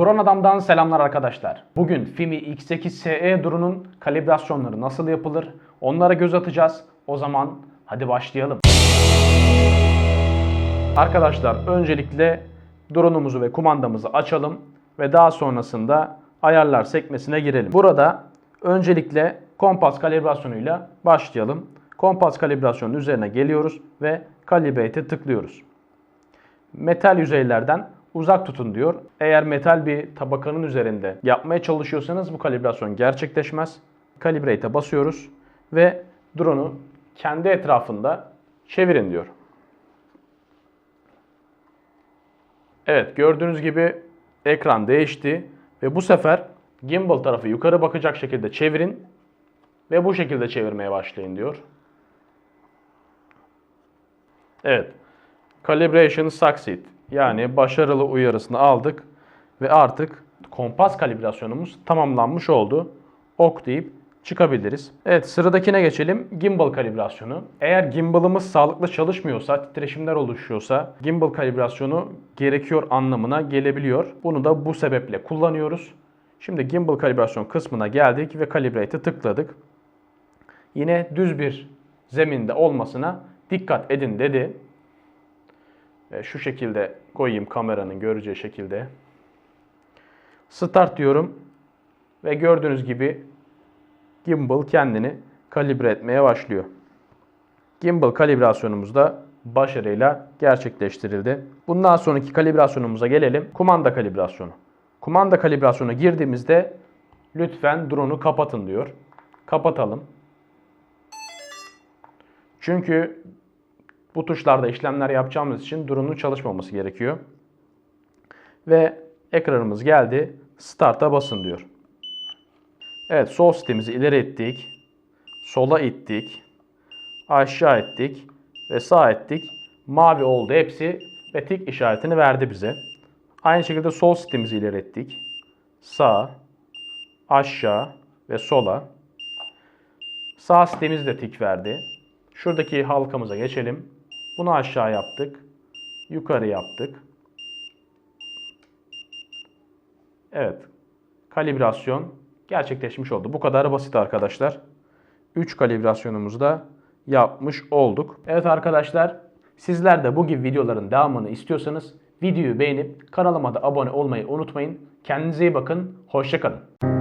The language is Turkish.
Drone Adam'dan selamlar arkadaşlar. Bugün Fimi X8SE drone'un kalibrasyonları nasıl yapılır? Onlara göz atacağız. O zaman hadi başlayalım. Arkadaşlar öncelikle drone'umuzu ve kumandamızı açalım ve daha sonrasında ayarlar sekmesine girelim. Burada öncelikle kompas kalibrasyonuyla başlayalım. Kompas kalibrasyonun üzerine geliyoruz ve Calibrate'e tıklıyoruz. Metal yüzeylerden uzak tutun diyor. Eğer metal bir tabakanın üzerinde yapmaya çalışıyorsanız bu kalibrasyon gerçekleşmez. Calibrate'e basıyoruz ve drone'u kendi etrafında çevirin diyor. Evet gördüğünüz gibi ekran değişti ve bu sefer gimbal tarafı yukarı bakacak şekilde çevirin ve bu şekilde çevirmeye başlayın diyor. Evet. Calibration succeed. Yani başarılı uyarısını aldık ve artık kompas kalibrasyonumuz tamamlanmış oldu. Ok deyip çıkabiliriz. Evet sıradakine geçelim. Gimbal kalibrasyonu. Eğer gimbalımız sağlıklı çalışmıyorsa, titreşimler oluşuyorsa gimbal kalibrasyonu gerekiyor anlamına gelebiliyor. Bunu da bu sebeple kullanıyoruz. Şimdi gimbal kalibrasyon kısmına geldik ve calibrate'e tıkladık. Yine düz bir zeminde olmasına dikkat edin dedi. Ve şu şekilde koyayım kameranın göreceği şekilde. Start diyorum. Ve gördüğünüz gibi gimbal kendini kalibre etmeye başlıyor. Gimbal kalibrasyonumuz da başarıyla gerçekleştirildi. Bundan sonraki kalibrasyonumuza gelelim. Kumanda kalibrasyonu. Kumanda kalibrasyonu girdiğimizde lütfen drone'u kapatın diyor. Kapatalım. Çünkü bu tuşlarda işlemler yapacağımız için drone'un çalışmaması gerekiyor. Ve ekranımız geldi. Start'a basın diyor. Evet sol sitemizi ileri ettik. Sola ittik. Aşağı ettik. Ve sağ ettik. Mavi oldu hepsi ve tik işaretini verdi bize. Aynı şekilde sol sitemizi ileri ettik. Sağ, aşağı ve sola. Sağ sitemiz de tik verdi. Şuradaki halkamıza geçelim. Bunu aşağı yaptık. Yukarı yaptık. Evet. Kalibrasyon gerçekleşmiş oldu. Bu kadar basit arkadaşlar. 3 kalibrasyonumuzu da yapmış olduk. Evet arkadaşlar sizler de bu gibi videoların devamını istiyorsanız videoyu beğenip kanalıma da abone olmayı unutmayın. Kendinize iyi bakın. Hoşçakalın.